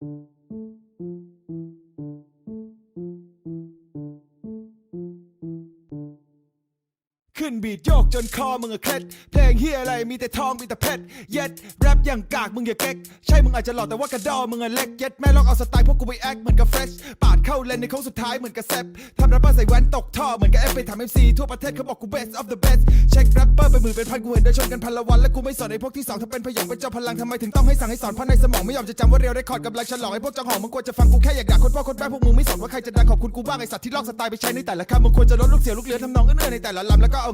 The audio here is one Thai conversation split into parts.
ขึ้ นบีดโยกจนคอมึงอะเคล็ดเพลงเฮียอะไรมีแต่ทองมีแต่เพชรเย็ดแรปอย่างกากมึงอย่าเก๊กใช่มึงอาจจะหล่อแต่ว่ากระดอมึงอะเล็กเย็ดแม่ลองเอาสไตล์พวกกูไปแอคเหมือนกับเฟรชปาดเข้าเลนในโค้งสุดท้ายเหมือนกับแซปทำแรปเปอร์ใส่แว่นตกท่อเหมือนกับเอฟไปทำเอฟซีทั่วประเทศเขาบอกกู best of the best เช็คแรปเปอร์ไปหมื่นเป็นพันกูเห็นเดินชนกันพันละวันและกูไม่สอนไอ้พวกที่สองถ้าเป็นพยองเป็นเจ้าพลังทำไมถึงต้องให้สั่งให้สอนเพราะในสมองไม่ยอมจะจำว่าเรียวได้คอร์ดกำลังฉลองไอ้พวกจังหองมึงควรจะฟังกูแค่อยากด่าคนพ่อคนแม่พวกมึงไม่สนว่าใครจะดังขอบคุณกูบ้างไอ้สัตว์ที่ลอกสไตล์ไปใช้ในแต่ละคำมึงควรจะลดลูกเสียลูกเหลือทำนองเอื้อในแต่ละลำแล้วก็เอา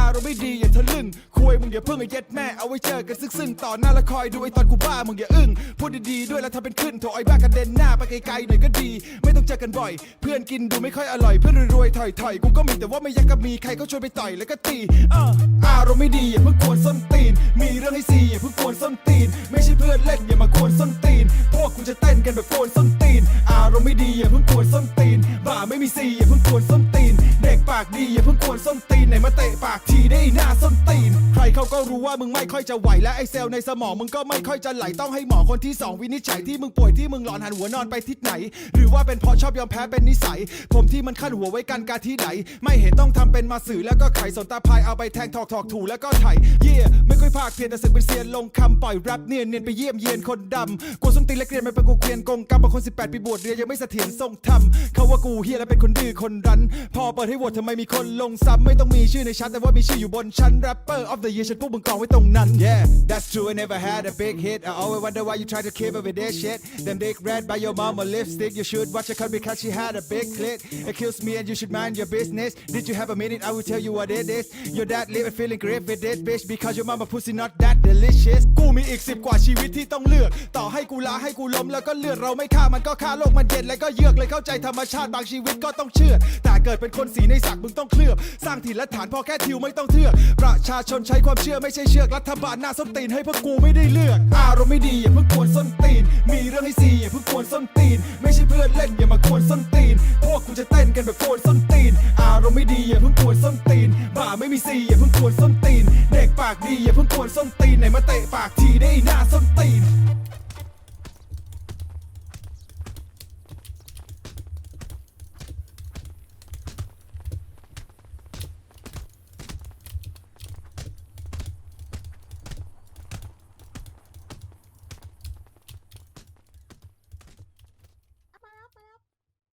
อารมณ์ไม่ดีอย่าทะลึ่งคุยมึงอย่าเพิ่งไอ้เย็ดแม่เอาไว้เจอกันซึ่งๆต่อหน้าและคอยดูไอ้ตอนกูบ้ามึงอย่าอึ้งพูดดีๆด้วยแล้วถ้าเป็นขึ้นโถไอ้บ้ากระเด็นหน้าไปไกลๆหน่อยก็ดี ไม่ต้องเจอกันบ่อย เพื่อนกินดูไม่ค่อยอร่อยเพื่อนรวยๆถอยๆกูก็มีแต่ว่าไม่อยากจะมีใครเขาชวนไปต่อยแล้วก็ตีเอออารมณ์ไม่ดีอย่าเพิ่งกวนส้นตีน มีเรื่องให้ซีอย่าเพิ่งกวนส้นตีน ไม่ใช่เพื่อนเล่นอย่ามากวนส้นตีน พวกกูจะเต้นกันแบบกวนส้นตีน อารมณ์ไม่ดีอย่าเพิ่งกวนส้นตีนบ่าไม่มีซีอย่าเพิ่งกวนส้นตีน เด็กปากดีอย่าเพิ่งกวนส้นตีนไหนมาเตะปากทีได้หน้าส้นตีน ใครเขาก็รู้ว่ามึงไม่ค่อยจะไหวและไอเซลล์ในสมองมึงก็ไม่ค่อยจะไหลต้องให้หมอคนที่สองวินิจฉัยที่มึงป่วยที่มึงหลอนหันหัวนอนไปทิศไหน หรือว่าเป็นเพราะชอบยอมแพ้เป็นนิสัย ผมที่มันขั้นหัวไว้กันการที่ไหน ไม่เห็นต้องทำเป็นมาสื่อแล้วก็ไขสนตาพายเอาไปแทงถอกถอกถูแล้วก็ไถเย่ไม่ค่อยภาคเพียนแต่สึกเป็นเซียนลงคำปล่อยแรปเนียนเนียนไปเยี่ยมเยียนคนดำกูส้นตีนและเกรียนไม่เป็นกูเกรียนกงกรรมบางคน 18 ปีบวชเรียนยังไม่เสถียรทรงธรรมเขาว่ากูเฮียและเป็นคนดื้อคนรั้น พอเปิดให้โหวตทำไมมีคนลงซ้ำไม่ต้องมีชื่อในชั้นแต่ว่ามีชื่ออยู่บนชั้น rapper of the year ฉันพวกมึงกองไว้ตรงนั้น yeah that's true I never had a big hit I always wonder why you try to keep up with that shit them dick red by your mama lipstick you should watch her cut because she had a big clit accuse me and you should mind your business did you have a minute I will tell you what it is your dad living feeling great with this bitch because your mama pussy not that delicious กูมีอีกสิบกว่าชีวิตที่ต้องเลือก ต่อให้กูลาให้กูล้มแล้วก็เลือดเราไม่ฆ่ามันก็ฆ่าโลกมันเย็นแล้วก็เยือกเลยเข้าใจธรรมชาติบางชีวิตก็ต้องเชื่อ แต่เกิดเป็นคนสีในสักมึงต้องเคลือบ สร้างถิ่นและฐานพอแค่ทิวไม่ต้องเทือก ประชาชนใช้ความเชื่อไม่ใช่เชือกรัฐบาลหน้าส้นตีนให้พวกกูไม่ได้เลือก อารมณ์ไม่ดีอย่าเพิ่งกวนส้นตีน มีเรื่องให้ซีอย่าเพิ่งกวนส้นตีน ไม่ใช่เพื่อนเล่นอย่ามากวนส้นตีน พวกกูจะเต้นกันแบบกวนส้นตีน อารมณ์ไม่ดีอย่าเพิ่งกวนส้นตีน บ่าไม่มีซีอย่าเพิ่งกวนส้นตีน เด็กปากดีอย่าเพิ่งกวนส้นตีนไหนมาเตะปากทีได้หน้าส้น